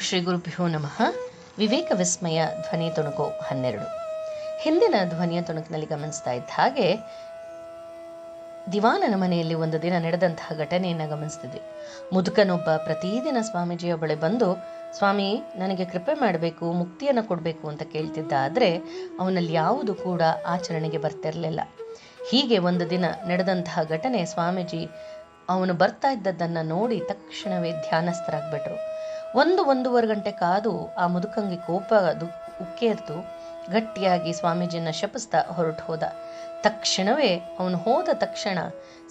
ಶ್ರೀ ಗುರುಭ್ಯೋ ನಮಃ. ವಿವೇಕ ವಿಸ್ಮಯ, ಧ್ವನಿ ತುಣುಕು ಹನ್ನೆರಡು. ಹಿಂದಿನ ಧ್ವನಿಯ ತುಣುಕಿನಲ್ಲಿ ಗಮನಿಸ್ತಾ ಇದ್ದ ಹಾಗೆ ದಿವಾನನ ಮನೆಯಲ್ಲಿ ಒಂದು ದಿನ ನಡೆದಂತಹ ಘಟನೆಯನ್ನು ಗಮನಿಸ್ತಿದ್ವಿ. ಮುದುಕನೊಬ್ಬ ಪ್ರತಿದಿನ ಸ್ವಾಮೀಜಿಯ ಬಳಿ ಬಂದು, ಸ್ವಾಮಿ, ನನಗೆ ಕೃಪೆ ಮಾಡಬೇಕು, ಮುಕ್ತಿಯನ್ನು ಕೊಡಬೇಕು ಅಂತ ಕೇಳ್ತಿದ್ದ ಆದರೆ ಅವನಲ್ಲಿ ಯಾವುದು ಕೂಡ ಆಚರಣೆಗೆ ಬರ್ತಿರಲಿಲ್ಲ. ಹೀಗೆ ಒಂದು ದಿನ ನಡೆದಂತಹ ಘಟನೆ ಸ್ವಾಮೀಜಿ ಅವನು ಬರ್ತಾ ಇದ್ದದ್ದನ್ನು ನೋಡಿ ತಕ್ಷಣವೇ ಧ್ಯಾನಸ್ಥರಾಗ್ಬಿಟ್ರು. ಒಂದು ಒಂದೂವರೆ ಗಂಟೆ ಕಾದು ಆ ಮುದುಕಂಗೆ ಕೋಪ ಅದು ಉಕ್ಕೇರ್ತು ಗಟ್ಟಿಯಾಗಿ ಸ್ವಾಮೀಜಿಯನ್ನ ಶಪಿಸ್ತಾ ಹೊರಟು ಹೋದ. ತಕ್ಷಣವೇ ಅವನು ಹೋದ ತಕ್ಷಣ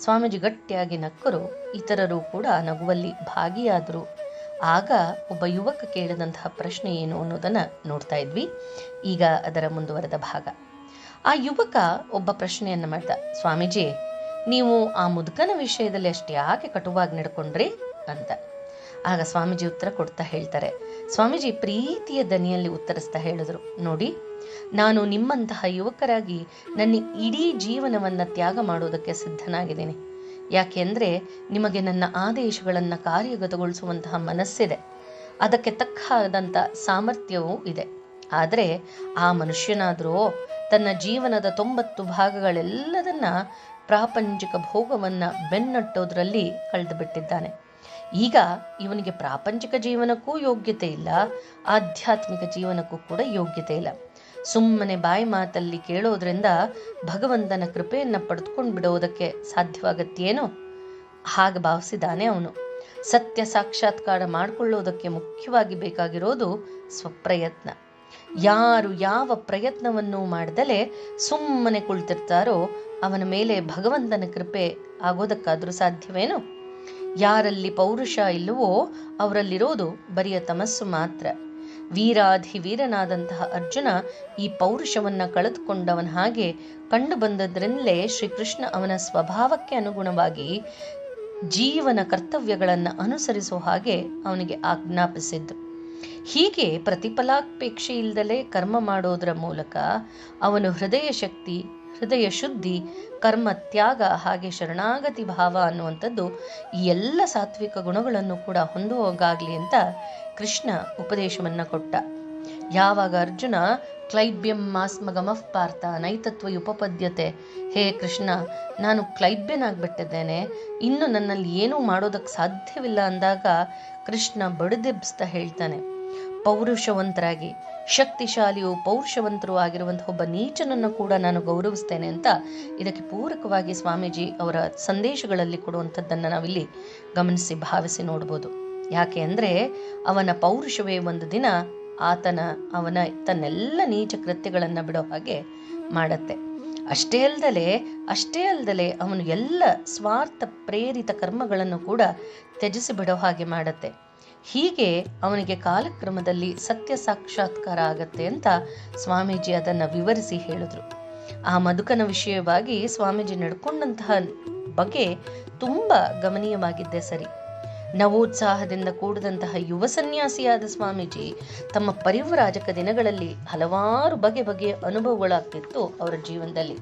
ಸ್ವಾಮೀಜಿ ಗಟ್ಟಿಯಾಗಿ ನಕ್ಕರು, ಇತರರು ಕೂಡ ನಗುವಲ್ಲಿ ಭಾಗಿಯಾದರು. ಆಗ ಒಬ್ಬ ಯುವಕ ಕೇಳಿದಂತಹ ಪ್ರಶ್ನೆ ಏನು ಅನ್ನೋದನ್ನು ನೋಡ್ತಾ ಇದ್ವಿ. ಈಗ ಅದರ ಮುಂದುವರೆದ ಭಾಗ. ಆ ಯುವಕ ಒಬ್ಬ ಪ್ರಶ್ನೆಯನ್ನ ಮಾಡ್ದ, ಸ್ವಾಮೀಜಿ, ನೀವು ಆ ಮುದುಕನ ವಿಷಯದಲ್ಲಿ ಅಷ್ಟು ಯಾಕೆ ಕಟುವಾಗಿ ನಡ್ಕೊಂಡ್ರಿ? ಅಂತ. ಆಗ ಸ್ವಾಮೀಜಿ ಉತ್ತರ ಕೊಡ್ತಾ ಹೇಳ್ತಾರೆ. ಸ್ವಾಮೀಜಿ ಪ್ರೀತಿಯ ದನಿಯಲ್ಲಿ ಉತ್ತರಿಸ್ತಾ ಹೇಳಿದ್ರು, ನೋಡಿ, ನಾನು ನಿಮ್ಮಂತಹ ಯುವಕರಾಗಿ ನನ್ನ ಇಡೀ ಜೀವನವನ್ನ ತ್ಯಾಗ ಮಾಡೋದಕ್ಕೆ ಸಿದ್ಧನಾಗಿದ್ದೀನಿ. ಯಾಕೆಂದ್ರೆ ನಿಮಗೆ ನನ್ನ ಆದೇಶಗಳನ್ನು ಕಾರ್ಯಗತಗೊಳಿಸುವಂತಹ ಮನಸ್ಸಿದೆ. ಅದಕ್ಕೆ ತಕ್ಕಾದಂಥ ಸಾಮರ್ಥ್ಯವೂ ಇದೆ. ಆದರೆ ಆ ಮನುಷ್ಯನಾದರೂ ತನ್ನ ಜೀವನದ ತೊಂಬತ್ತು ಭಾಗಗಳೆಲ್ಲದನ್ನ ಪ್ರಾಪಂಚಿಕ ಭೋಗವನ್ನು ಬೆನ್ನಟ್ಟೋದ್ರಲ್ಲಿ ಕಳೆದು ಬಿಟ್ಟಿದ್ದಾನೆ ಈಗ ಇವನಿಗೆ ಪ್ರಾಪಂಚಿಕ ಜೀವನಕ್ಕೂ ಯೋಗ್ಯತೆ ಇಲ್ಲ, ಆಧ್ಯಾತ್ಮಿಕ ಜೀವನಕ್ಕೂ ಕೂಡ ಯೋಗ್ಯತೆ ಇಲ್ಲ. ಸುಮ್ಮನೆ ಬಾಯಿ ಮಾತಲ್ಲಿ ಕೇಳೋದ್ರಿಂದ ಭಗವಂತನ ಕೃಪೆಯನ್ನು ಪಡೆದುಕೊಂಡು ಬಿಡೋದಕ್ಕೆ ಸಾಧ್ಯವಾಗತ್ತೇನೋ? ಹಾಗೆ ಭಾವಿಸಿದಾನೆ ಅವನು. ಸತ್ಯ ಸಾಕ್ಷಾತ್ಕಾರ ಮಾಡಿಕೊಳ್ಳೋದಕ್ಕೆ ಮುಖ್ಯವಾಗಿ ಬೇಕಾಗಿರೋದು ಸ್ವಪ್ರಯತ್ನ. ಯಾರು ಯಾವ ಪ್ರಯತ್ನವನ್ನು ಮಾಡ್ದಲೆ ಸುಮ್ಮನೆ ಕುಳಿತಿರ್ತಾರೋ ಅವನ ಮೇಲೆ ಭಗವಂತನ ಕೃಪೆ ಆಗೋದಕ್ಕಾದರೂ ಸಾಧ್ಯವೇನು? ಯಾರಲ್ಲಿ ಪೌರುಷ ಇಲ್ಲವೋ ಅವರಲ್ಲಿರೋದು ಬರಿಯ ತಮಸ್ಸು ಮಾತ್ರ. ವೀರಾಧಿ ವೀರನಾದಂತಹ ಅರ್ಜುನ ಈ ಪೌರುಷವನ್ನ ಕಳೆದುಕೊಂಡವನ ಹಾಗೆ ಕಂಡು ಬಂದದ್ರಿಂದಲೇ ಶ್ರೀಕೃಷ್ಣ ಅವನ ಸ್ವಭಾವಕ್ಕೆ ಅನುಗುಣವಾಗಿ ಜೀವನ ಕರ್ತವ್ಯಗಳನ್ನು ಅನುಸರಿಸೋ ಹಾಗೆ ಅವನಿಗೆ ಆಜ್ಞಾಪಿಸಿದ್ದು. ಹೀಗೆ ಪ್ರತಿಫಲಾಪೇಕ್ಷೆ ಇಲ್ಲದಲೇ ಕರ್ಮ ಮಾಡೋದರ ಮೂಲಕ ಅವನು ಹೃದಯ ಶಕ್ತಿ ಹೃದಯ ಶುದ್ಧಿ, ಕರ್ಮ, ತ್ಯಾಗ ಹಾಗೆ ಶರಣಾಗತಿ ಭಾವ ಅನ್ನುವಂಥದ್ದು ಈ ಎಲ್ಲ ಸಾತ್ವಿಕ ಗುಣಗಳನ್ನು ಕೂಡ ಹೊಂದುವಾಗಲಿ ಅಂತ ಕೃಷ್ಣ ಉಪದೇಶವನ್ನು ಕೊಟ್ಟ. ಯಾವಾಗ ಅರ್ಜುನ, ಕ್ಲೈಬ್ಯಂ ಮಾಸ್ಮಗಮಃ ಪಾರ್ಥ, ನೈತತ್ವ ಉಪಪದ್ಯತೆ ಹೇ ಕೃಷ್ಣ, ನಾನು ಕ್ಲೈಬ್ಯನಾಗ್ಬಿಟ್ಟಿದ್ದೇನೆ. ಇನ್ನು ನನ್ನಲ್ಲಿ ಏನೂ ಮಾಡೋದಕ್ಕೆ ಸಾಧ್ಯವಿಲ್ಲ ಅಂದಾಗ ಕೃಷ್ಣ ಬಡಿದೆಬ್ಸ್ತಾ ಹೇಳ್ತಾನೆ. ಪೌರುಷವಂತರಾಗಿ, ಶಕ್ತಿಶಾಲಿಯು ಪೌರುಷವಂತರು ಆಗಿರುವಂತಹ ಒಬ್ಬ ನೀಚನನ್ನು ಕೂಡ ನಾನು ಗೌರವಿಸ್ತೇನೆ ಅಂತ ಇದಕ್ಕೆ ಪೂರಕವಾಗಿ ಸ್ವಾಮೀಜಿ ಅವರ ಸಂದೇಶಗಳಲ್ಲಿ ಕೊಡುವಂಥದ್ದನ್ನು ನಾವಿಲ್ಲಿ ಗಮನಿಸಿ, ಭಾವಿಸಿ ನೋಡ್ಬೋದು. ಯಾಕೆ ಅಂದರೆ ಅವನ ಪೌರುಷವೇ ಒಂದು ದಿನ ಆತನ, ಅವನ ತನ್ನೆಲ್ಲ ನೀಚ ಕೃತ್ಯಗಳನ್ನು ಬಿಡೋ ಹಾಗೆ ಮಾಡತ್ತೆ. ಅಷ್ಟೇ ಅಲ್ದಲೆ, ಅಷ್ಟೇ ಅಲ್ಲದಲೇ ಅವನು ಎಲ್ಲ ಸ್ವಾರ್ಥ ಪ್ರೇರಿತ ಕರ್ಮಗಳನ್ನು ಕೂಡ ತ್ಯಜಿಸಿ ಬಿಡೋ ಹಾಗೆ ಮಾಡತ್ತೆ. ಹೀಗೆ ಅವನಿಗೆ ಕಾಲಕ್ರಮದಲ್ಲಿ ಸತ್ಯ ಸಾಕ್ಷಾತ್ಕಾರ ಆಗತ್ತೆ ಅಂತ ಸ್ವಾಮೀಜಿ ಅದನ್ನು ವಿವರಿಸಿ ಹೇಳಿದ್ರು. ಆ ಮಧುಕನ ವಿಷಯವಾಗಿ ಸ್ವಾಮೀಜಿ ನಡ್ಕೊಂಡಂತಹ ಬಗ್ಗೆ ತುಂಬ ಗಮನೀಯವಾಗಿದ್ದೆ ಸರಿ. ನವೋತ್ಸಾಹದಿಂದ ಕೂಡಿದಂತಹ ಯುವ ಸನ್ಯಾಸಿಯಾದ ಸ್ವಾಮೀಜಿ ತಮ್ಮ ಪರಿವ್ರಾಜಕ ದಿನಗಳಲ್ಲಿ ಹಲವಾರು ಬಗೆ ಬಗೆಯ ಅನುಭವಗಳಾಗ್ತಿತ್ತು ಅವರ ಜೀವನದಲ್ಲಿ.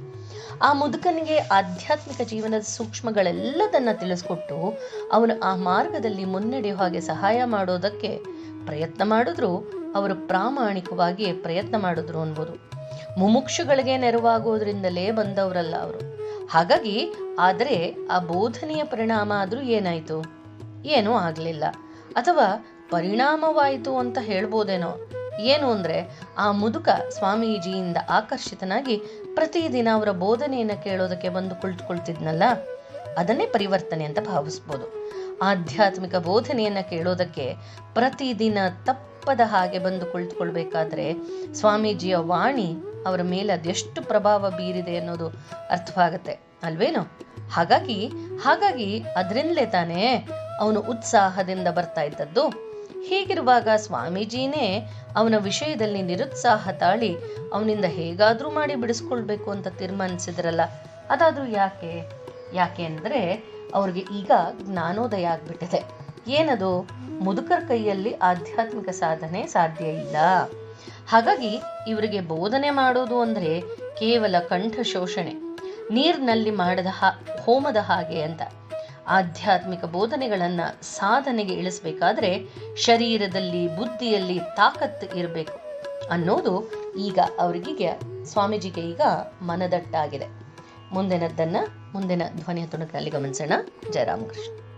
ಆ ಮುದುಕನಿಗೆ ಆಧ್ಯಾತ್ಮಿಕ ಜೀವನದ ಸೂಕ್ಷ್ಮಗಳೆಲ್ಲದನ್ನ ತಿಳಿಸ್ಕೊಟ್ಟು ಅವನು ಆ ಮಾರ್ಗದಲ್ಲಿ ಮುನ್ನಡೆಯುವ ಹಾಗೆ ಸಹಾಯ ಮಾಡೋದಕ್ಕೆ ಪ್ರಯತ್ನ ಮಾಡಿದ್ರು. ಅವರು ಪ್ರಾಮಾಣಿಕವಾಗಿ ಪ್ರಯತ್ನ ಮಾಡಿದ್ರು ಅನ್ಬೋದು. ಮುಮುಕ್ಷುಗಳಿಗೆ ನೆರವಾಗೋದ್ರಿಂದಲೇ ಬಂದವರಲ್ಲ ಅವರು. ಹಾಗಾಗಿ, ಆದರೆ ಆ ಬೋಧನೆಯ ಪರಿಣಾಮ ಆದರೂ ಏನಾಯ್ತು? ಏನೂ ಆಗಲಿಲ್ಲ. ಅಥವಾ ಪರಿಣಾಮವಾಯಿತು ಅಂತ ಹೇಳ್ಬೋದೇನೋ? ಏನು ಅಂದರೆ, ಆ ಮುದುಕ ಸ್ವಾಮೀಜಿಯಿಂದ ಆಕರ್ಷಿತನಾಗಿ ಪ್ರತಿದಿನ ಅವರ ಬೋಧನೆಯನ್ನು ಕೇಳೋದಕ್ಕೆ ಬಂದು ಕುಳಿತುಕೊಳ್ತಿದ್ನಲ್ಲ? ಅದನ್ನೇ ಪರಿವರ್ತನೆ ಅಂತ ಭಾವಿಸ್ಬೋದು. ಆಧ್ಯಾತ್ಮಿಕ ಬೋಧನೆಯನ್ನು ಕೇಳೋದಕ್ಕೆ ಪ್ರತಿದಿನ ತಪ್ಪದ ಹಾಗೆ ಬಂದು ಕುಳಿತುಕೊಳ್ಬೇಕಾದ್ರೆ ಸ್ವಾಮೀಜಿಯ ವಾಣಿ ಅವರ ಮೇಲೆ ಅದೆಷ್ಟು ಪ್ರಭಾವ ಬೀರಿದೆ ಅನ್ನೋದು ಅರ್ಥವಾಗುತ್ತೆ, ಅಲ್ವೇನೋ? ಹಾಗಾಗಿ ಹಾಗಾಗಿ ಅದರಿಂದಲೇ ತಾನೇ ಅವನು ಉತ್ಸಾಹದಿಂದ ಬರ್ತಾ ಇದ್ದದ್ದು. ಹೀಗಿರುವಾಗ ಸ್ವಾಮೀಜಿನೇ ಅವನ ವಿಷಯದಲ್ಲಿ ನಿರುತ್ಸಾಹ ತಾಳಿ ಅವನಿಂದ ಹೇಗಾದರೂ ಮಾಡಿ ಬಿಡಿಸ್ಕೊಳ್ಬೇಕು ಅಂತ ತೀರ್ಮಾನಿಸಿದ್ರಲ್ಲ. ಅದಾದ್ರೂ ಯಾಕೆ? ಯಾಕೆ ಅಂದರೆ ಅವ್ರಿಗೆ ಈಗ ಜ್ಞಾನೋದಯ ಆಗ್ಬಿಟ್ಟಿದೆ. ಏನದು? ಮುದುಕರ ಕೈಯಲ್ಲಿ ಆಧ್ಯಾತ್ಮಿಕ ಸಾಧನೆ ಸಾಧ್ಯ ಇಲ್ಲ. ಹಾಗಾಗಿ ಇವರಿಗೆ ಬೋಧನೆ ಮಾಡೋದು ಅಂದರೆ ಕೇವಲ ಕಂಠ ಶೋಷಣೆ ನೀರಿನಲ್ಲಿ ಮಾಡಿದ ಹೋಮದ ಹಾಗೆ ಅಂತ. ಆಧ್ಯಾತ್ಮಿಕ ಬೋಧನೆಗಳನ್ನು ಸಾಧನೆಗೆ ಇಳಿಸಬೇಕಾದ್ರೆ ಶರೀರದಲ್ಲಿ, ಬುದ್ಧಿಯಲ್ಲಿ ತಾಕತ್ತು ಇರಬೇಕು ಅನ್ನೋದು ಈಗ ಅವರಿಗೆ ಸ್ವಾಮೀಜಿಗೆ ಈಗ ಮನದಟ್ಟಾಗಿದೆ. ಮುಂದಿನದ್ದನ್ನು, ಮುಂದಿನ ಧ್ವನಿಯ ತುಣುಕಿನಲ್ಲಿ ಗಮನಿಸೋಣ. ಜಯರಾಮಕೃಷ್ಣ.